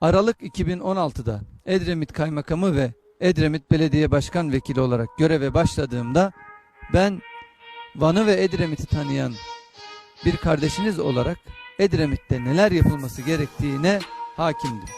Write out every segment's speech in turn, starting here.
Aralık 2016'da Edremit Kaymakamı ve Edremit Belediye Başkan Vekili olarak göreve başladığımda ben Van'ı ve Edremit'i tanıyan bir kardeşiniz olarak Edremit'te neler yapılması gerektiğine hakimdim.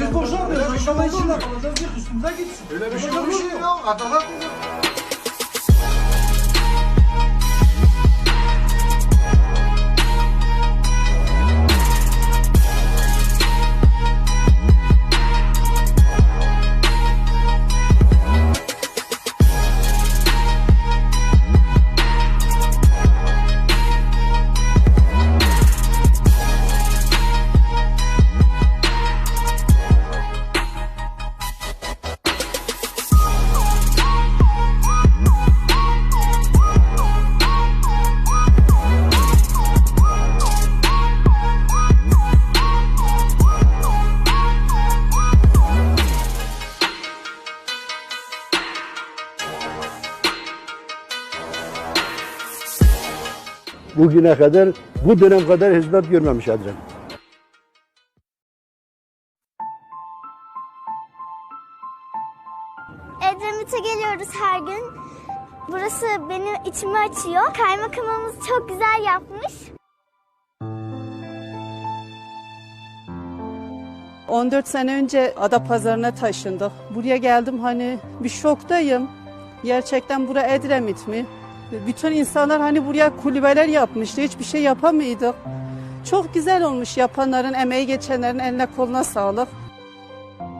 Biz boşalmıyoruz. Boşalma içinde kalacağız. Üstümüze gitsin. Öyle bir şey yok ya. Bugüne kadar bu dönem kadar hizmet görmemiş Adrem. Edremit'e geliyoruz her gün. Burası benim içimi açıyor. Kaymakamımız çok güzel yapmış. 14 sene önce Adapazarı'na taşındık. Buraya geldim hani bir şoktayım. Gerçekten bura Edremit mi? Bütün insanlar hani buraya kulübeler yapmıştı. Hiçbir şey yapamıyorduk. Çok güzel olmuş yapanların, emeği geçenlerin eline koluna sağlık.